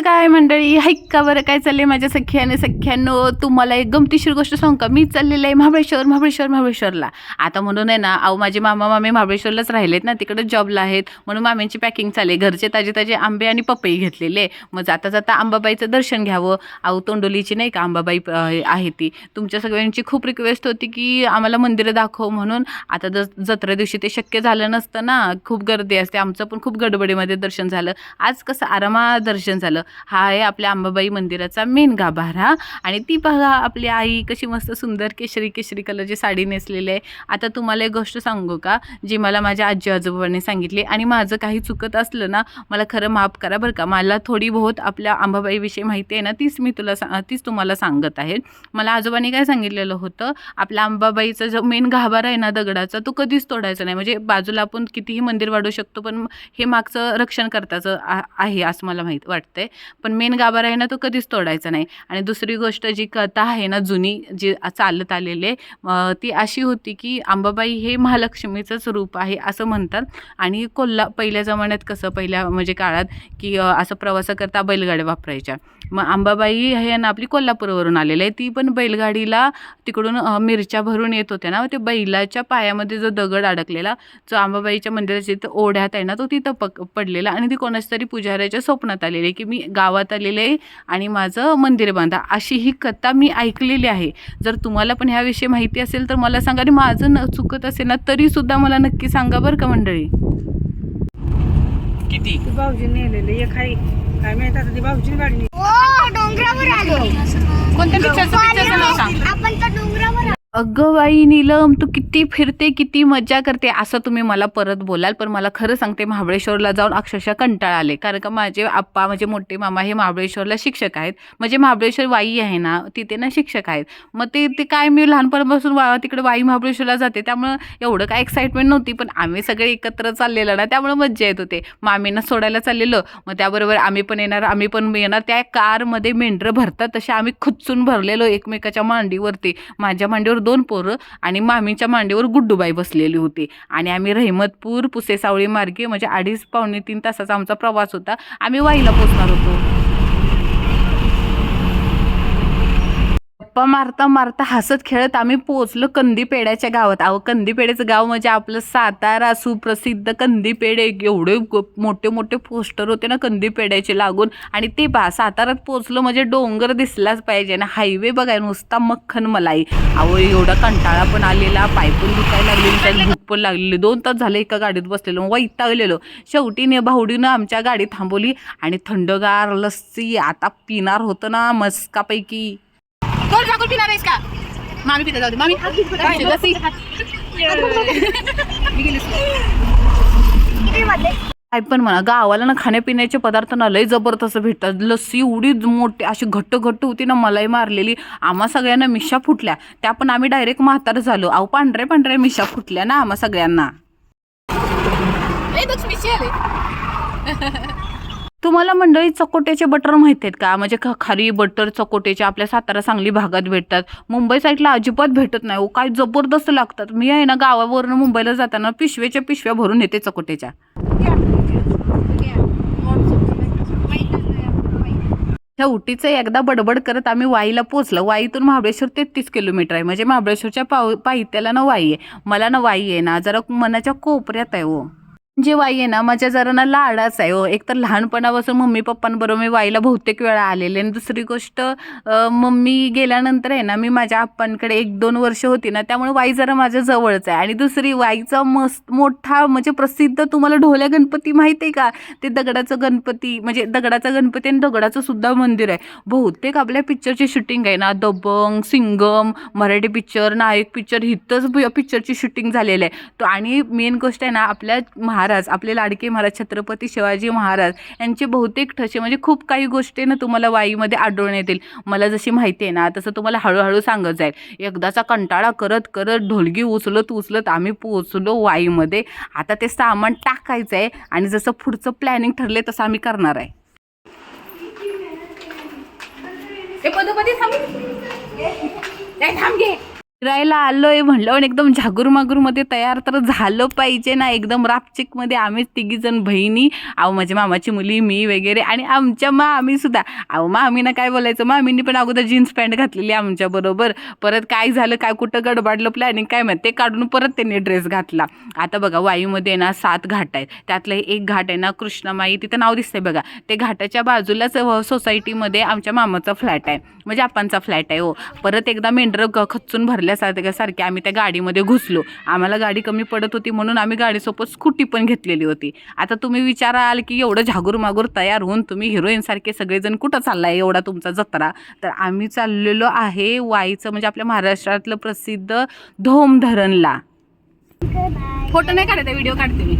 कसं काय मंडळी? हैक्का बरं? काय चाललंय माझ्या सख्याने? सख्यानो तुम्हाला एक गमतीशीर गोष्ट सांगू का? मी चाललेलं आहे महाबळेश्वर महाबळेश्वर महाबळेश्वरला. आता म्हणून आहे ना अहो माझे मामा मामी महाबळेश्वरलाच राहिलेत ना तिकडे जॉबला आहेत. म्हणून मामींची पॅकिंग चालली घरचे ताजे ताजे आंबे आणि पपई घेतलेले. मग जाता जाता अंबाबाईचं दर्शन घ्यावं. अहो तोंडोलीची नाही का अंबाबाई आहे ती. तुमच्या सगळ्यांची खूप रिक्वेस्ट होती की आम्हाला मंदिरं दाखव म्हणून. आता ज जत्रे दिवशी ते शक्य झालं नसतं ना. खूप गर्दी असते. आमचं पण खूप गडबडीमध्ये दर्शन झालं. आज कसं आरामात दर्शन झालं. हा आहे आपल्या अंबाबाई मंदिराचा मेन गाभारा. आणि ती बघा आपली आई कशी मस्त सुंदर केशरी केशरी कलरची साडी नेसलेली आहे. आता तुम्हाला एक गोष्ट सांगू का? जी मला माझ्या आजी आजोबाने सांगितली आणि माझं काही चुकत असलं ना मला खरं माफ करा बरं का. मला थोडी बहुत आपल्या अंबाबाईविषयी माहिती आहे ना तीच मी तुला सा तीच तुम्हाला सांगत आहे. मला आजोबांनी काय सांगितलेलं होतं? आपल्या अंबाबाईचा जो मेन गाभारा आहे ना दगडाचा तो कधीच तोडायचा नाही. म्हणजे बाजूला आपण कितीही मंदिर वाढवू शकतो पण हे मागचं रक्षण करताचं आहे असं मला माहीत वाटतंय. पण मेन गाभारा आहे ना तो कधीच तोडायचा नाही. आणि दुसरी गोष्ट जी कथा आहे ना जुनी जी चालत आलेली आहे, ती अशी होती की अंबाबाई हे महालक्ष्मीचंच रूप आहे असं म्हणतात. आणि कोल्हा पहिल्या जमान्यात कसं पहिल्या म्हणजे काळात की असं प्रवासाकरता बैलगाड्या वापरायच्या. मग अंबाबाई हे ना आपली कोल्हापूरवरून आलेली आहे. ती पण बैलगाडीला तिकडून मिरच्या भरून येत होत्या ना. ते बैलाच्या पायामध्ये जो दगड अडकलेला जो अंबाबाईच्या मंदिराच्या ओढ्यात आहे ना तो तिथं पक पडलेला. आणि ती कोणाच्या तरी पुजाऱ्याच्या स्वप्नात आलेली आहे की मी गावात आलेले आहे आणि माझं मंदिर बांधा. अशी ही कथा मी ऐकलेली आहे. जर तुम्हाला पण ह्याविषयी माहिती असेल तर मला सांगा आणि माझं न चुकत असेल ना तरीसुद्धा मला नक्की सांगा बरं का मंडळी? किती? भाऊजी नेलेले. एक आहे. काय माहीत आता ती भाऊजी गाडी कोणत्या पिक्चरचं पिक्चरचं नाव सांग. आपण. अगं बाई नीलम तू किती फिरते किती मजा करते. असं तुम्ही मला परत बोलाल पण मला खरं सांगते महाबळेश्वरला जाऊन अक्षरशः कंटाळा आले कारण का माझे आप्पा माझे मोठे मामा हे महाबळेश्वरला शिक्षक आहेत. म्हणजे महाबळेश्वर वाई आहे ना तिथे ना शिक्षक आहेत. मग ते ते काय मी लहानपणापासून वा तिकडे वाई महाबळेश्वरला जाते. त्यामुळं एवढं काय एक्साइटमेंट नव्हती पण आम्ही सगळे एकत्र चाललेलं ना त्यामुळे मज्जा येत होते. मामींना सोडायला चाललेलं. मग त्याबरोबर आम्ही पण येणार आम्ही पण येणार. त्या कारमध्ये मेंढरं भरतात तसे आम्ही खुच्चून भरलेलो एकमेकाच्या मांडीवरती. माझ्या मांडीवर दोन पोरं आणि मामीच्या मांडीवर गुड्डूबाई बसलेली होती. आणि आम्ही रहिमतपूर पुसेसावळी मार्गे म्हणजे अडीच पावणे तीन तासाचा आमचा प्रवास होता. आम्ही वाईला पोचणार होतो. गप्पा मारता मारता हसत खेळत आम्ही पोचलो कंदीपेड्याच्या गावात. अहो कंदीपेड्याचं गाव म्हणजे आपलं सातारा सुप्रसिद्ध कंदीपेढे एवढे मोठे मोठे पोस्टर होते ना कंदीपेड्याचे लागून. आणि ते बा साताऱ्यात पोचलो म्हणजे डोंगर दिसलाच पाहिजे ना. हायवे बघाय नुसता मक्खन मलाई. अहो एवढा कंटाळा पण आलेला पायपून दुखायला लागलेली त्यात भूक पण लागलेली. दोन तास झाले एका गाडीत बसलेलो वैतागलेलो. शेवटी ने भावडीनं आमच्या गाडी थांबवली आणि थंडगार लस्सी आता पिणार होतं ना मस्कापैकी. कोण ठाकूर पिणार आहेस का? मामी पिता जाऊ दे. मामी काय पण म्हणा गावाला ना खाण्यापिण्याचे पदार्थ ना लय जबरदस्त भेटतात. लस्सी एवढी मोठी अशी घट्ट घट्ट होती ना मलाई मारलेली. आम्हा सगळ्यांना मिशा फुटल्या. त्या पण आम्ही डायरेक्ट म्हातार झालो. अहो पांढऱ्या पांढऱ्या मिशा फुटल्या ना आम्हा सगळ्यांना. तुम्हाला मंडळी चकोट्याचे बटर माहिती आहेत का? म्हणजे ख- खारी बटर चकोट्याचे आपल्या सातारा सांगली भागात भेटतात. मुंबई साईडला अजिबात भेटत नाही हो. काय जबरदस्त लागतात. मी आहे ना गावावरून मुंबईला जाताना पिशव्याच्या पिशव्या भरून येते चकोट्याच्या. ह्या उटीचं एकदा बडबड करत आम्ही वाईला पोचलो वाईतून महाबळेश्वर तेहतीस किलोमीटर आहे. म्हणजे महाबळेश्वरच्या पाव पायथ्याला ना वाई आहे. मला ना वाई आहे ना. जरा मनाच्या कोपऱ्यात आहे हो. जेव्हा वाई आहे ना माझ्या जरा ना लाडाच आहे हो. एक तर लहानपणापासून मम्मी पप्पांबरोबर मी वाईला बहुतेक वेळा आलेले आणि दुसरी गोष्ट मम्मी गेल्यानंतर आहे ना मी माझ्या आप्पांकडे एक दोन वर्ष होती ना त्यामुळे वाई जरा माझ्या जवळच आहे. आणि दुसरी वाईचा मस्त मोठा म्हणजे प्रसिद्ध तुम्हाला ढोल्या गणपती माहिती आहे का? ते दगडाचं गणपती म्हणजे दगडाचा गणपती आणि दगडाचं सुद्धा मंदिर आहे. बहुतेक आपल्या पिक्चरची शूटिंग आहे ना दबंग सिंगम मराठी पिक्चर नायक पिक्चर हिथंच पिक्चरची शूटिंग झालेलं आहे. तो आणि मेन गोष्ट आहे ना आपल्या महाराज आपले लाडके महाराज छत्रपती शिवाजी महाराज यांचे बहुतेक ठसे म्हणजे खूप काही गोष्टी ना तुम्हाला वाईमध्ये आढळून येतील. मला जशी माहिती आहे ना तसं तुम्हाला हळूहळू सांगत जाईल. एकदाचा कंटाळा करत करत ढोलगी उचलत उचलत आम्ही पोचलो वाईमध्ये. आता ते सामान टाकायचं आहे आणि जसं पुढचं प्लॅनिंग ठरले तसं आम्ही करणार आहे. ते पदोपदी थांब. थांब घे फिरायला आलोय म्हणलं आणि एकदम झागूरमागूरमध्ये तयार तर झालं पाहिजे ना. एकदम रापचिकमध्ये आम्ही तिघी जण बहिणी अहो माझ्या मामाची मुली मी वगैरे आणि आमच्या मामी सुद्धा. अहो ना काय बोलायचं? मामींनी पण अगोदर जीन्स पॅन्ट घातलेली आमच्या बरोबर. परत काय झालं काय कुठं गडबडलं प्लॅनिंग काय माहिती? ते काढून परत त्यांनी ड्रेस घातला. आता बघा वायूमध्ये ना सात घाट आहेत. त्यातलं एक घाट आहे ना कृष्णमाई तिथं नाव दिसतंय बघा. ते घाटाच्या बाजूलाच सोसायटीमध्ये आमच्या मामाचा फ्लॅट आहे. म्हणजे आपांचा फ्लॅट आहे हो. परत एकदा मेंढर खचून भरले भरल्यासारखे सारखे आम्ही त्या गाडीमध्ये घुसलो. आम्हाला गाडी कमी पडत होती म्हणून आम्ही गाडीसोबत स्कूटी पण घेतलेली होती. आता तुम्ही विचाराल की एवढं झागूर मागूर तयार होऊन तुम्ही हिरोईनसारखे सगळेजण कुठं चाललाय एवढा तुमचा जत्रा? तर आम्ही चाललेलो आहे वाईचं म्हणजे आपल्या महाराष्ट्रातलं प्रसिद्ध धोम धरणला फोटो नाही काढत व्हिडिओ काढते मी.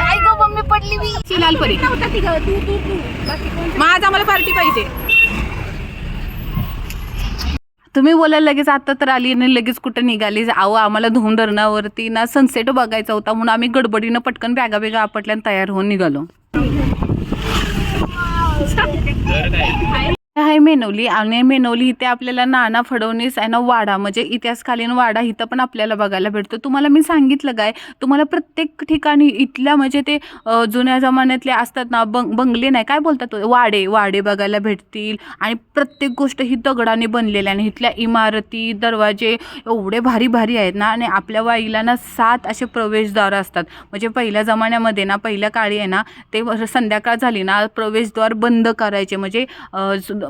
आई गो मम्मी पडली मी. शिलाल परी. मग आज आम्हाला पार्टी पाहिजे. तुम्ही बोलायला लगेच आता तर आली आणि लगेच कुठं निघाली अहो आम्हाला धुम धरणावरती ना सनसेट बघायचा होता म्हणून आम्ही गडबडीनं पटकन बॅगा बेगा आपटल्या तयार होऊन निघालो. आहे मेनवली आणि मेनवली इथे आपल्याला नाना फडणवीस आहे ना वाडा म्हणजे इतिहासकालीन वाडा इथं पण आपल्याला बघायला भेटतो. तुम्हाला मी सांगितलं काय तुम्हाला प्रत्येक ठिकाणी इथल्या म्हणजे ते जुन्या जमान्यातले असतात ना बंग बंगले नाही काय बोलतात तो? वाडे वाडे बघायला भेटतील. आणि प्रत्येक गोष्ट ही दगडाने बनलेली आणि इथल्या इमारती दरवाजे एवढे भारी भारी आहेत ना आणि आपल्या वाईला ना सात असे प्रवेशद्वार असतात. म्हणजे पहिल्या जमान्यामध्ये ना पहिल्या काळी आहे ना ते संध्याकाळ झाली ना प्रवेशद्वार बंद करायचे. म्हणजे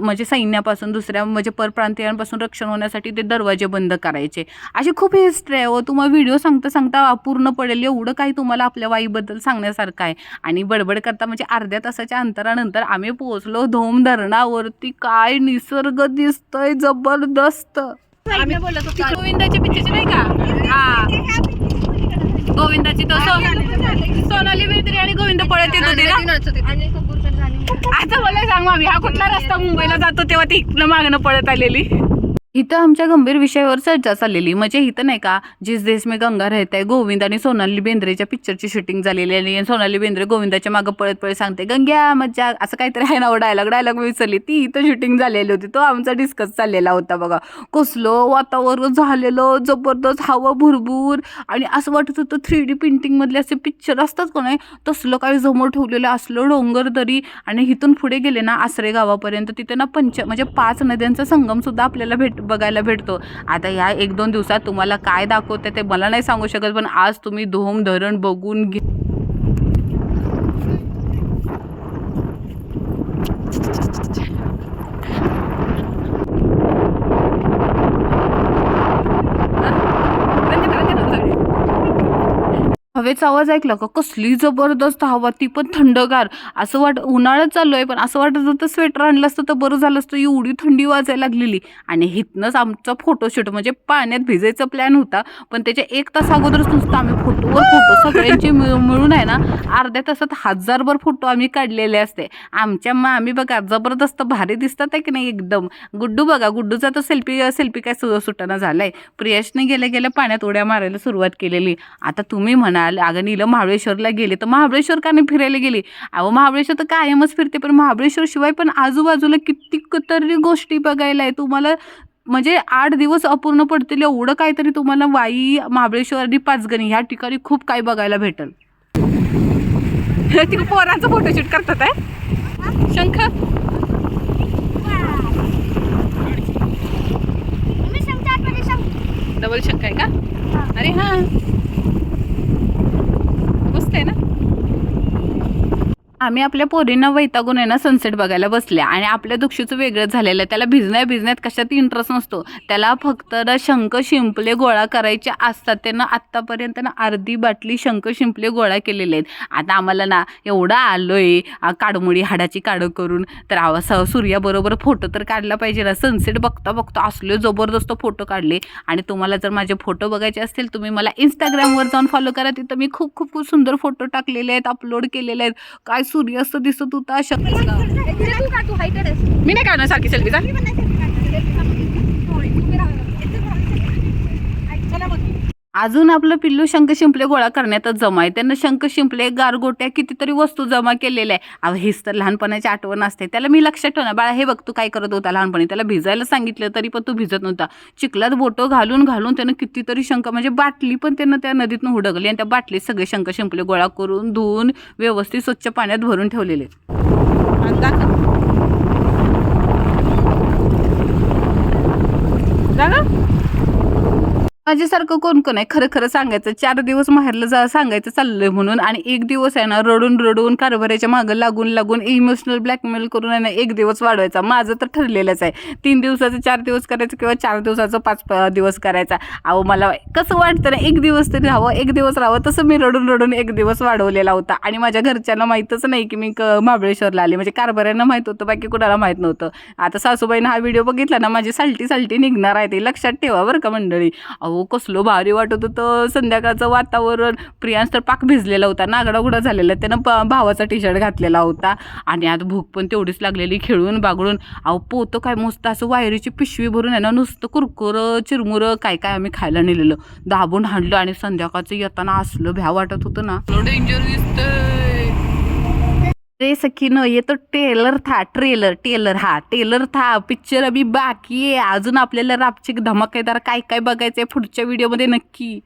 म्हणजे सैन्यापासून दुसऱ्या म्हणजे परप्रांतीयांपासून रक्षण होण्यासाठी ते दरवाजे बंद करायचे. अशी खूप हिस्ट्री आहे व तुम्हाला व्हिडिओ सांगता सांगता अपूर्ण पडेल. एवढं काही तुम्हाला आपल्या वाईबद्दल सांगण्यासारखं आहे. आणि बडबड करता म्हणजे अर्ध्या तासाच्या अंतरानंतर आम्ही पोहोचलो धोम धरणावरती. काय निसर्ग दिसतोय जबरदस्त. आम्ही बोलत होतो गोविंदाच्या पिक्चरचे नाही का? हा. गोविंदाची तो सोनाली बेंद्रे आणि गोविंद पळत येत होते आता मला सांग मामी हा कुठला रस्ता मुंबईला जातो तेव्हा ती इकडनं मागणं पळत आलेली? इथं आमच्या गंभीर विषयावर चर्चा चाललेली. म्हणजे इथं नाही का जिस देश में गंगा रहता गोविंद आणि सोनाली बेंद्रेच्या पिक्चरची शूटिंग झालेली आहे. आणि सोनाली बेंद्रे गोविंदाच्या मागं पळत पळत सांगते गंग्या मज्जा. असं काहीतरी आहे ना डायलॉग डायलॉग विसरली. ती इथं शूटिंग झालेली होती. तो आमचा डिस्कस चाललेला होता बघा. कसलो वातावरण झालेलं जबरदस्त हवा भुरभूर. आणि असं वाटत होतं थ्री डी पेंटिंगमधले असे पिक्चर असतात का नाही? तसलं काही समोर ठेवलेलं असलं डोंगर दरी. आणि इथून पुढे गेले ना आसरे गावापर्यंत. तिथे ना पंच म्हणजे पाच नद्यांचा संगमसुद्धा आपल्याला भेट बघायला भेटतो. आता ह्या एक दोन दिवसात तुम्हाला काय दाखवते ते मला नाही सांगू शकत पण आज तुम्ही धोम धरण बघून घे हवेचा आवाज ऐकला का? कसली जबरदस्त हवा ती पण थंडगार. असं वाट उन्हाळ्यात चालू आहे पण असं वाटत होतं स्वेटर आणलं असतं तर बरं झालं असतं. एवढी थंडी वाजायला लागलेली. आणि हिथनंच आमचा फोटोशूट म्हणजे पाण्यात भिजायचा प्लॅन होता. पण त्याच्या एक तास अगोदरच नुसतं आम्ही फोटोवर फोटो सगळ्यांचे मिळून आहे ना अर्ध्या तासात हजारभर फोटो आम्ही काढलेले असते. आमच्या मग आम्ही बघा जबरदस्त भारी दिसतात आहे की नाही एकदम. गुड्डू बघा गुड्डूचा तर सेल्फी सेल्फी काय सु सुटाना झालाय. प्रियशने गेल्या गेल्या पाण्यात उड्या मारायला सुरुवात केलेली. आता तुम्ही म्हणाल अगं नीलं महाबळेश्वरला गेले तर महाबळेश्वर का नाही फिरायला गेली. अहो महाबळेश्वर तर कायमच फिरते पण महाबळेश्वर शिवाय पण आजूबाजूला कित्येक तरी गोष्टी बघायला आहे. तुम्हाला म्हणजे आठ दिवस अपूर्ण पडतील एवढं काहीतरी तुम्हाला वाई महाबळेश्वर आणि पाचगणी ह्या ठिकाणी खूप काही बघायला भेटेल. तिकडे पोरांचं फोटोशूट करतात आहे शंख? डबल शंख आहे का? अरे हा मस्त आहे ना आम्ही आपल्या पोरींना वैतागून आहे ना सनसेट बघायला बसल्या आणि आपल्या दुक्षीचं वेगळंच झालेलं आहे. त्याला भिजण्या भिजण्यात कशात इंटरेस्ट नसतो. त्याला फक्त ना शंख शिंपले गोळा करायचे असतात. त्यानं आत्तापर्यंत ना अर्धी बाटली शंख शिंपले गोळा केलेले आहेत. आता आम्हाला ना एवढं आलो आहे काडमुडी हाडाची काडं करून. तर आवा स सूर्याबरोबर फोटो तर काढला पाहिजे ना. सनसेट बघता बघता असले जबरदस्त फोटो काढले. आणि तुम्हाला जर माझे फोटो बघायचे असतील तुम्ही मला इंस्टाग्रामवर जाऊन फॉलो करा. तिथं मी खूप खूप खूप सुंदर फोटो टाकलेले आहेत अपलोड केलेले आहेत. काय सूर्यास्त दिसत होता शक्य तू का तू? हायटेड आहेस मी नाही काढणार सारखी सेल्फी मी पण नाही selfie काढणार. अजून आपलं पिल्लू शंख शिंपले गोळा करण्यातच जमा आहे. त्यांना शंख शिंपले गारगोट्या कितीतरी वस्तू जमा केलेल्या आहे. अहो हेच तर लहानपणाची आठवण असते. त्याला मी लक्षात ठेवणार बाळा हे बघ तू काय करत होता लहानपणी? त्याला भिजायला सांगितलं तरी पण तू भिजत नव्हता. चिखलात बोटं घालून घालून त्यानं कितीतरी शंख म्हणजे बाटली पण त्यानं त्या नदीतनं हुडकली आणि त्या बाटलीत सगळे शंख शिंपले गोळा करून धुवून व्यवस्थित स्वच्छ पाण्यात भरून ठेवलेले आहेत. आणि दाखव. माझ्यासारखं कोण कोण आहे? खरं खरं सांगायचं चार दिवस माहेरला जा सांगायचं चाललंय म्हणून आणि एक दिवस आहे ना रडून रडून कारभाराच्या मागं लागून लागून इमोशनल ब्लॅकमेल करून आहे ना एक दिवस वाढवायचा. माझं तर ठरलेलंच आहे. तीन दिवसाचं चार दिवस करायचं किंवा चार दिवसाचं पाच दिवस करायचा. अहो मला कसं वाटतं ना एक दिवस तरी राहावं एक दिवस राहावं तसं मी रडून रडून एक दिवस वाढवलेला होता. आणि माझ्या घरच्यांना माहीतच नाही की मी क महाबळेश्वरला आले. म्हणजे कारभाऱ्यांना माहीत होतं बाकी कुणाला माहीत नव्हतं. आता सासूबाईनं हा व्हिडिओ बघितला ना माझी सालटी सालटी निघणार आहे ते लक्षात ठेवा बरं का मंडळी. अहो कसलं भारी वाटत होतं. संध्याकाळचं वातावरण. प्रियांश तर पाक भिजलेला होता. नागडागुडा झालेला. त्यानं प- भावाचा टी शर्ट घातलेला होता. आणि आता भूक पण तेवढीच लागलेली खेळून बागडून. अहो पोतं काय मस्त असं वायरीची पिशवी भरून आहे ना नुसतं कुरकुरं चिरमुरं काय काय आम्ही खायला नेलेलं. दाबून हाणलं आणि संध्याकाळचं येताना असलं भ्या वाटत होतं ना. डेंजर दिसतं रे सखीनं ये तो ट्रेलर था ट्रेलर टेलर. हा टेलर था पिक्चर अभी बाकी आहे. अजून आपल्याला रापचिक धमाकेदार काय काय बघायचंय पुढच्या व्हिडिओमध्ये नक्की.